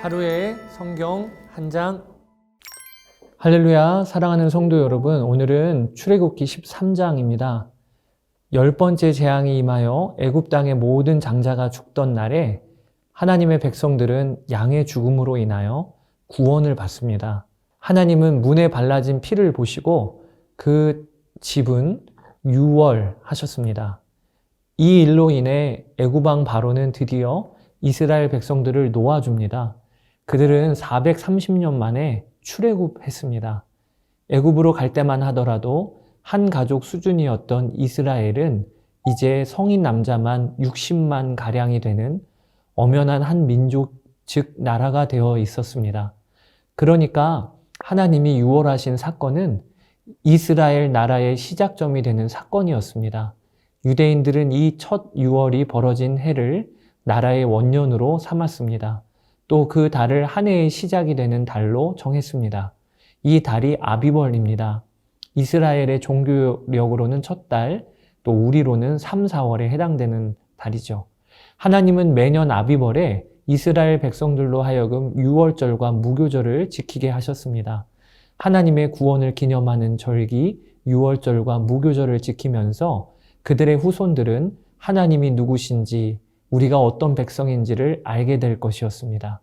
하루의 성경 한 장. 할렐루야, 사랑하는 성도 여러분. 오늘은 출애굽기 13장입니다. 열 번째 재앙이 임하여 애굽 땅의 모든 장자가 죽던 날에 하나님의 백성들은 양의 죽음으로 인하여 구원을 받습니다. 하나님은 문에 발라진 피를 보시고 그 집은 유월하셨습니다. 이 일로 인해 애굽왕 바로는 드디어 이스라엘 백성들을 놓아줍니다. 그들은 430년 만에 출애굽했습니다. 애굽으로 갈 때만 하더라도 한 가족 수준이었던 이스라엘은 이제 성인 남자만 60만 가량이 되는 엄연한 한 민족, 즉 나라가 되어 있었습니다. 그러니까 하나님이 유월하신 사건은 이스라엘 나라의 시작점이 되는 사건이었습니다. 유대인들은 이 첫 유월이 벌어진 해를 나라의 원년으로 삼았습니다. 또 그 달을 한 해의 시작이 되는 달로 정했습니다. 이 달이 아비벌입니다. 이스라엘의 종교력으로는 첫 달, 또 우리로는 3, 4월에 해당되는 달이죠. 하나님은 매년 아비벌에 이스라엘 백성들로 하여금 6월절과 무교절을 지키게 하셨습니다. 하나님의 구원을 기념하는 절기 6월절과 무교절을 지키면서 그들의 후손들은 하나님이 누구신지 우리가 어떤 백성인지를 알게 될 것이었습니다.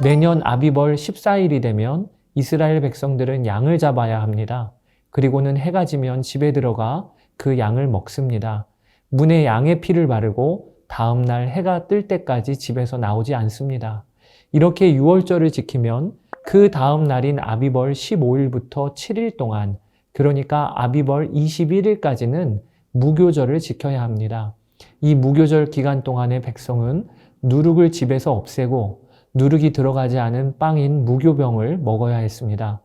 매년 아비벌 14일이 되면 이스라엘 백성들은 양을 잡아야 합니다. 그리고는 해가 지면 집에 들어가 그 양을 먹습니다. 문에 양의 피를 바르고 다음날 해가 뜰 때까지 집에서 나오지 않습니다. 이렇게 6월절을 지키면 그 다음 날인 아비벌 15일부터 7일 동안 그러니까 아비벌 21일까지는 무교절을 지켜야 합니다. 이 무교절 기간 동안의 백성은 누룩을 집에서 없애고 누룩이 들어가지 않은 빵인 무교병을 먹어야 했습니다.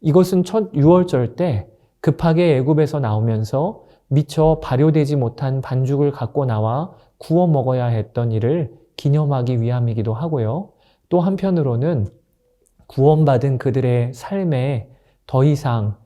이것은 첫 6월절 때 급하게 애굽에서 나오면서 미처 발효되지 못한 반죽을 갖고 나와 구워 먹어야 했던 일을 기념하기 위함이기도 하고요. 또 한편으로는 구원받은 그들의 삶에 더 이상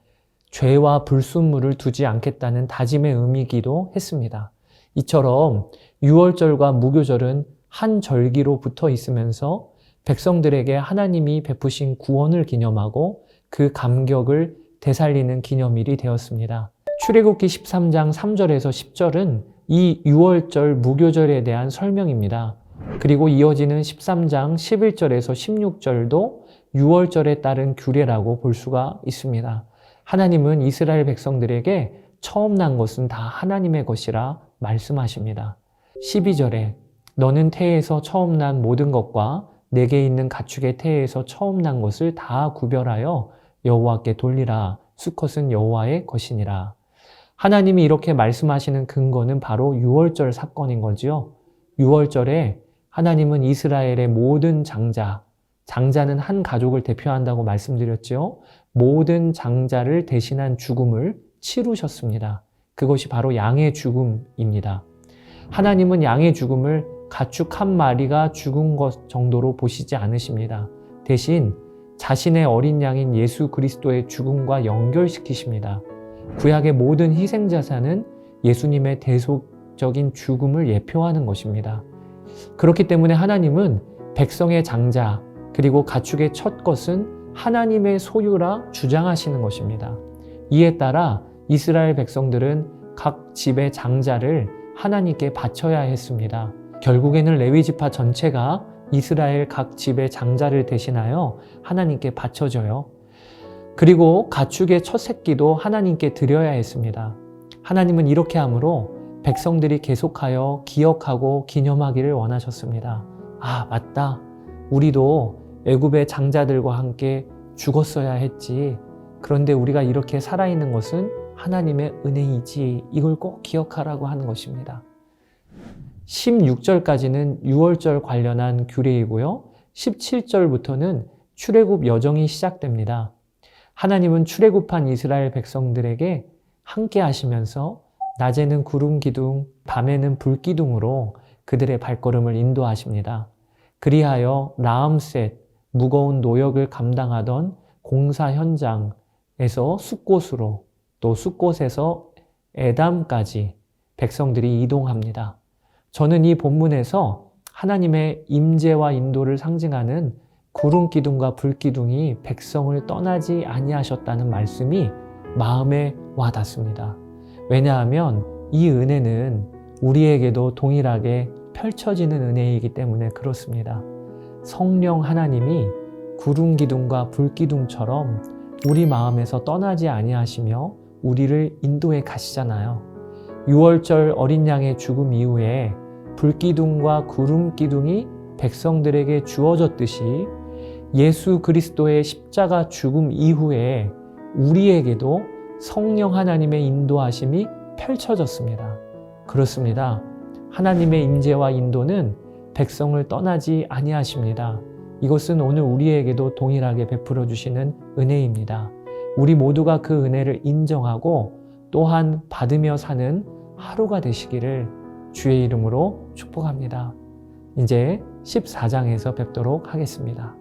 죄와 불순물을 두지 않겠다는 다짐의 의미이기도 했습니다. 이처럼 6월절과 무교절은 한 절기로 붙어 있으면서 백성들에게 하나님이 베푸신 구원을 기념하고 그 감격을 되살리는 기념일이 되었습니다. 출애굽기 13장 3절에서 10절은 이 6월절 무교절에 대한 설명입니다. 그리고 이어지는 13장 11절에서 16절도 6월절에 따른 규례라고 볼 수가 있습니다. 하나님은 이스라엘 백성들에게 처음 난 것은 다 하나님의 것이라 말씀하십니다. 12절에 너는 태에서 처음 난 모든 것과 내게 있는 가축의 태에서 처음 난 것을 다 구별하여 여호와께 돌리라. 수컷은 여호와의 것이니라. 하나님이 이렇게 말씀하시는 근거는 바로 6월절 사건인 거지요. 6월절에 하나님은 이스라엘의 모든 장자, 장자는 한 가족을 대표한다고 말씀드렸죠. 모든 장자를 대신한 죽음을 치루셨습니다. 그것이 바로 양의 죽음입니다. 하나님은 양의 죽음을 가축 한 마리가 죽은 것 정도로 보시지 않으십니다. 대신 자신의 어린 양인 예수 그리스도의 죽음과 연결시키십니다. 구약의 모든 희생자사는 예수님의 대속적인 죽음을 예표하는 것입니다. 그렇기 때문에 하나님은 백성의 장자, 그리고 가축의 첫 것은 하나님의 소유라 주장하시는 것입니다. 이에 따라 이스라엘 백성들은 각 집의 장자를 하나님께 바쳐야 했습니다. 결국에는 레위 지파 전체가 이스라엘 각 집의 장자를 대신하여 하나님께 바쳐져요. 그리고 가축의 첫 새끼도 하나님께 드려야 했습니다. 하나님은 이렇게 함으로 백성들이 계속하여 기억하고 기념하기를 원하셨습니다. 아, 맞다. 우리도 애굽의 장자들과 함께 죽었어야 했지. 그런데 우리가 이렇게 살아있는 것은 하나님의 은혜이지. 이걸 꼭 기억하라고 하는 것입니다. 16절까지는 6월절 관련한 규례이고요. 17절부터는 출애굽 여정이 시작됩니다. 하나님은 출애굽한 이스라엘 백성들에게 함께 하시면서 낮에는 구름 기둥, 밤에는 불 기둥으로 그들의 발걸음을 인도하십니다. 그리하여 라암셋 무거운 노역을 감당하던 공사 현장에서 숲곳으로 또 숲곳에서 에담까지 백성들이 이동합니다. 저는 이 본문에서 하나님의 임재와 인도를 상징하는 구름 기둥과 불 기둥이 백성을 떠나지 아니하셨다는 말씀이 마음에 와닿습니다. 왜냐하면 이 은혜는 우리에게도 동일하게 펼쳐지는 은혜이기 때문에 그렇습니다. 성령 하나님이 구름 기둥과 불 기둥처럼 우리 마음에서 떠나지 아니하시며 우리를 인도해 가시잖아요. 6월절 어린 양의 죽음 이후에 불 기둥과 구름 기둥이 백성들에게 주어졌듯이 예수 그리스도의 십자가 죽음 이후에 우리에게도 성령 하나님의 인도하심이 펼쳐졌습니다. 그렇습니다. 하나님의 임재와 인도는 백성을 떠나지 아니하십니다. 이것은 오늘 우리에게도 동일하게 베풀어 주시는 은혜입니다. 우리 모두가 그 은혜를 인정하고 또한 받으며 사는 하루가 되시기를 주의 이름으로 축복합니다. 이제 14장에서 뵙도록 하겠습니다.